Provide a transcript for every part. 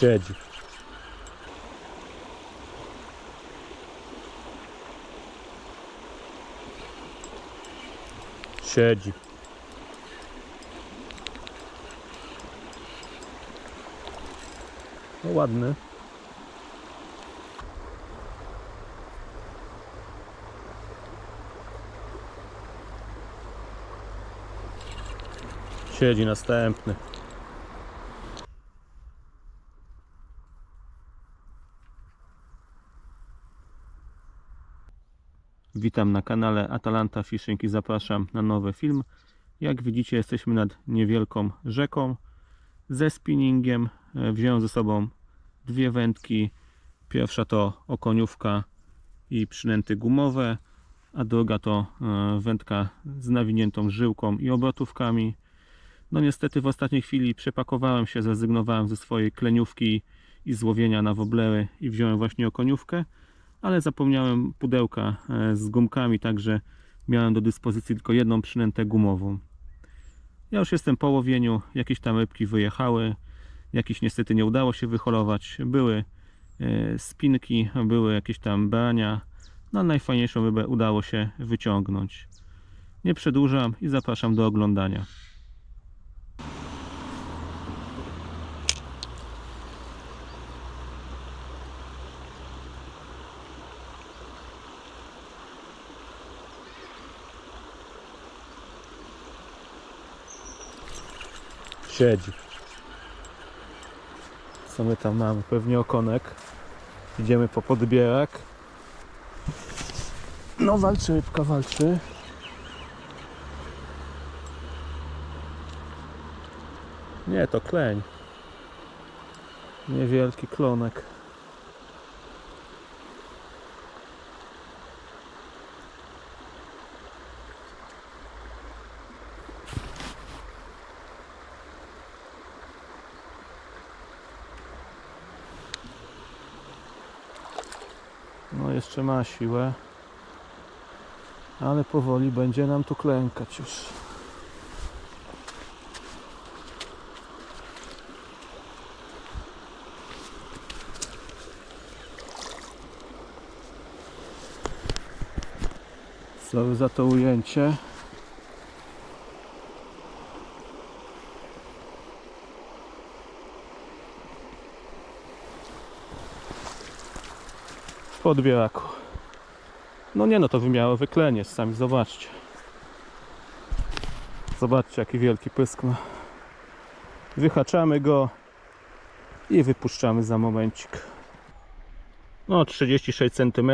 Siedzi. Siedzi. No ładny. Siedzi następny. Witam na kanale Atalanta Fishing i zapraszam na nowy film. Jak widzicie jesteśmy nad niewielką rzeką ze spinningiem. E, Wziąłem ze sobą dwie wędki. Pierwsza to okoniówka i przynęty gumowe, a druga to e, wędka z nawiniętą żyłką i obrotówkami. No niestety w ostatniej chwili przepakowałem się, zrezygnowałem ze swojej kleniówki i złowienia na woblery i wziąłem właśnie okoniówkę, ale zapomniałem pudełka e, z gumkami, także miałem do dyspozycji tylko jedną przynętę gumową. Ja już jestem po łowieniu, jakieś tam rybki wyjechały, jakieś niestety nie udało się wyholować. Były e, spinki, były jakieś tam brania, no najfajniejszą rybę udało się wyciągnąć. Nie przedłużam i zapraszam do oglądania. Siedzi. Co my tam mamy? Pewnie okonek. Idziemy po podbierak. No walczy rybka, walczy. Nie, to kleń. Niewielki klonek. Ma siłę. Ale powoli będzie nam tu klękać już. Sorry za to ujęcie. Podbieraku. No nie no, to wymiało wyklenie, sami zobaczcie. Zobaczcie jaki wielki pysk ma. Wyhaczamy go i wypuszczamy za momencik. No 36 cm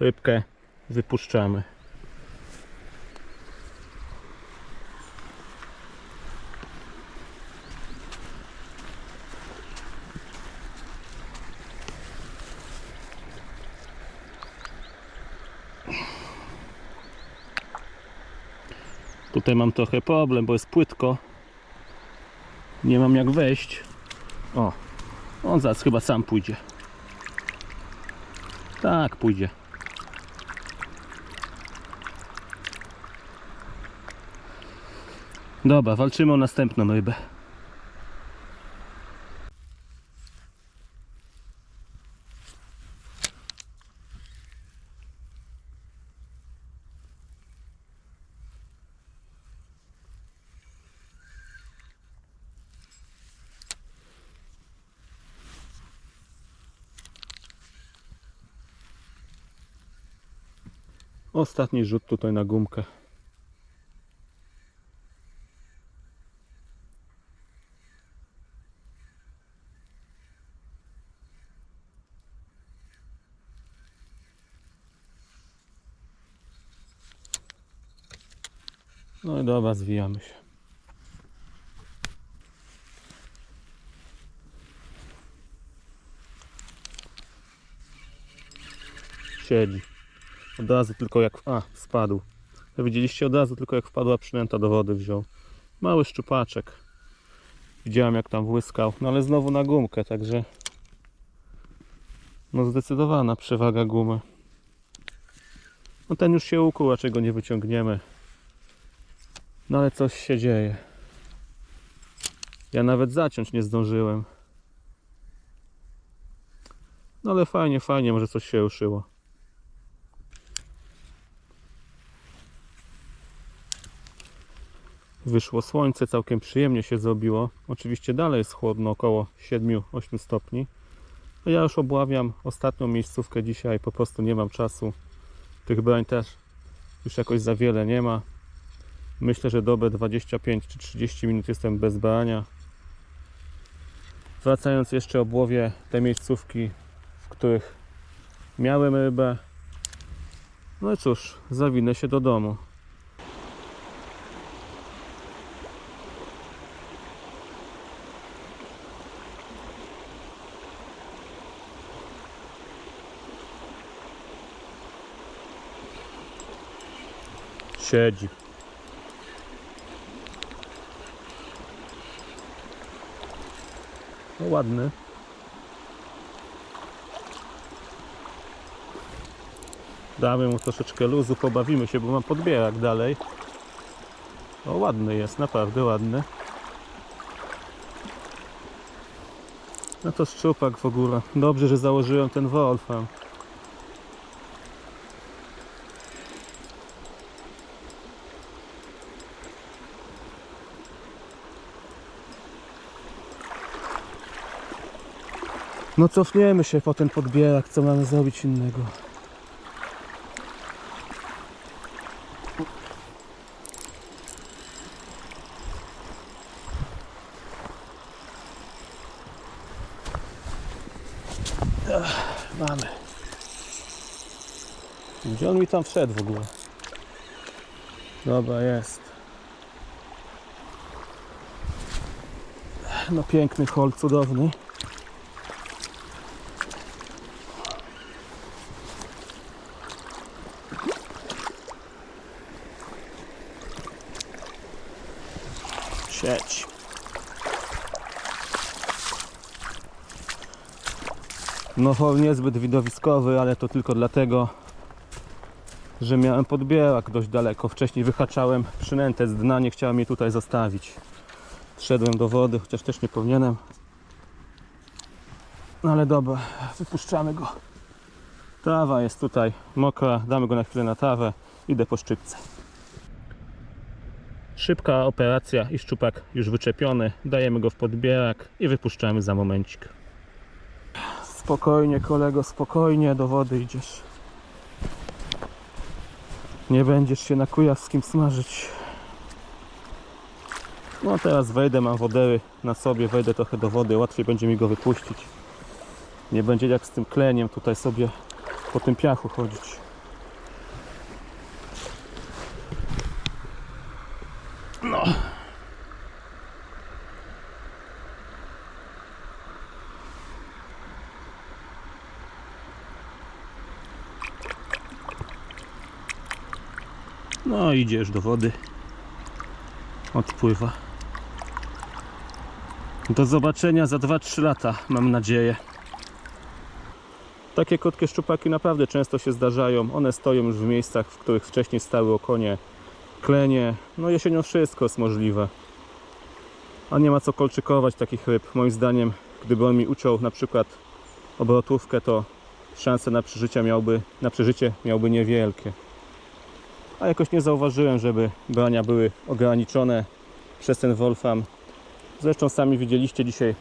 rybkę wypuszczamy. Tutaj mam trochę problem, bo jest płytko. Nie mam jak wejść. O, on zaraz chyba sam pójdzie. Tak, pójdzie. Dobra, walczymy o następną rybę. Ostatni rzut tutaj na gumkę. No i dobra, zwijamy się. Siedzi. Od razu tylko jak... A, spadł. Widzieliście od razu tylko jak wpadła przynęta do wody wziął. Mały szczupaczek. Widziałem jak tam błyskał. No ale znowu na gumkę, także... No zdecydowana przewaga gumy. No ten już się ukuł, raczej go nie wyciągniemy. No ale coś się dzieje. Ja nawet zaciąć nie zdążyłem. No ale fajnie, fajnie, może coś się ruszyło. Wyszło słońce, całkiem przyjemnie się zrobiło. Oczywiście dalej jest chłodno, około 7-8 stopni. A ja już obławiam ostatnią miejscówkę dzisiaj, po prostu nie mam czasu. Tych brań też już jakoś za wiele nie ma. Myślę, że dobę 25 czy 30 minut jestem bez brania. Wracając jeszcze obłowię te miejscówki, w których miałem rybę. No i cóż, zawinę się do domu. Siedzi. No ładny. Damy mu troszeczkę luzu, pobawimy się, bo mam podbierak dalej. O, ładny jest, naprawdę ładny. No to szczupak w ogóle. Dobrze, że założyłem ten Wolfram. No cofniemy się po ten podbierak, co mamy zrobić innego. Mamy. Gdzie on mi tam wszedł w ogóle? Dobra, jest. No piękny hol, cudowny. Sieć. No hol niezbyt widowiskowy, ale to tylko dlatego, że miałem podbierak dość daleko. Wcześniej wyhaczałem przynętę z dna, nie chciałem jej tutaj zostawić. Szedłem do wody, chociaż też nie powinienem. No ale dobra, wypuszczamy go. Trawa jest tutaj mokra, damy go na chwilę na trawę. Idę po szczypce. Szybka operacja i szczupak już wyczepiony. Dajemy go w podbierak i wypuszczamy za momencik. Spokojnie kolego, spokojnie do wody idziesz. Nie będziesz się na kujawskim smażyć. No teraz wejdę, mam wodery na sobie, wejdę trochę do wody, łatwiej będzie mi go wypuścić. Nie będzie jak z tym kleniem tutaj sobie po tym piachu chodzić. No. No idziesz do wody. Odpływa. Do zobaczenia za 2-3 lata, mam nadzieję. Takie krótkie szczupaki naprawdę często się zdarzają. One stoją już w miejscach, w których wcześniej stały okonie, klenie. No jesienią wszystko jest możliwe. A nie ma co kolczykować takich ryb. Moim zdaniem, gdyby on mi uciął na przykład obrotówkę, to szanse na przeżycie miałby, na przeżycie miałby niewielkie. A jakoś nie zauważyłem, żeby brania były ograniczone przez ten Wolfram. Zresztą sami widzieliście dzisiaj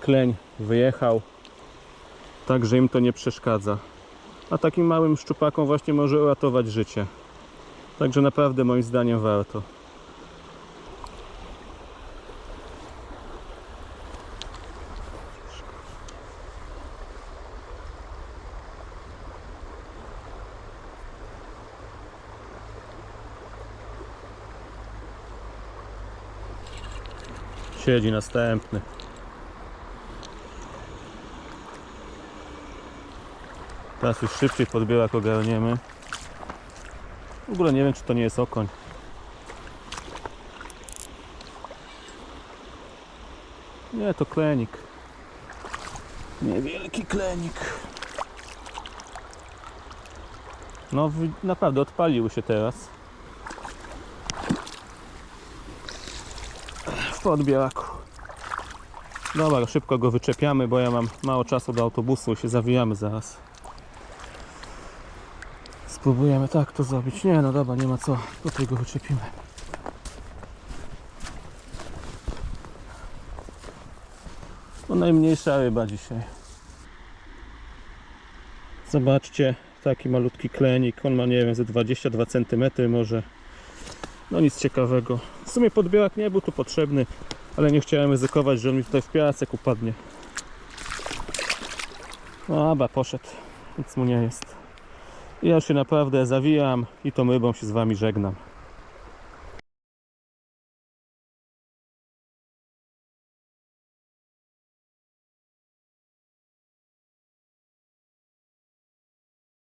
kleń wyjechał, także im to nie przeszkadza. A takim małym szczupakom właśnie może uratować życie. Także naprawdę moim zdaniem warto. Siedzi następny. Teraz już szybciej podbierak ogarniemy. W ogóle nie wiem, czy to nie jest okoń. Nie, to klenik. Niewielki klenik. No, naprawdę odpaliły się teraz. W podbieraku. Dobra, szybko go wyczepiamy, bo ja mam mało czasu do autobusu i się zawijamy zaraz. Spróbujemy tak to zrobić. Nie, no dobra, nie ma co. Tutaj go wyczepimy. No najmniejsza ryba dzisiaj. Zobaczcie, taki malutki klenik. On ma, nie wiem, ze 22 cm może. No nic ciekawego. W sumie podbierak nie był tu potrzebny, ale nie chciałem ryzykować, że on mi tutaj w piasek upadnie. No dobra, poszedł. Nic mu nie jest. Ja się naprawdę zawijam i tą rybą się z Wami żegnam.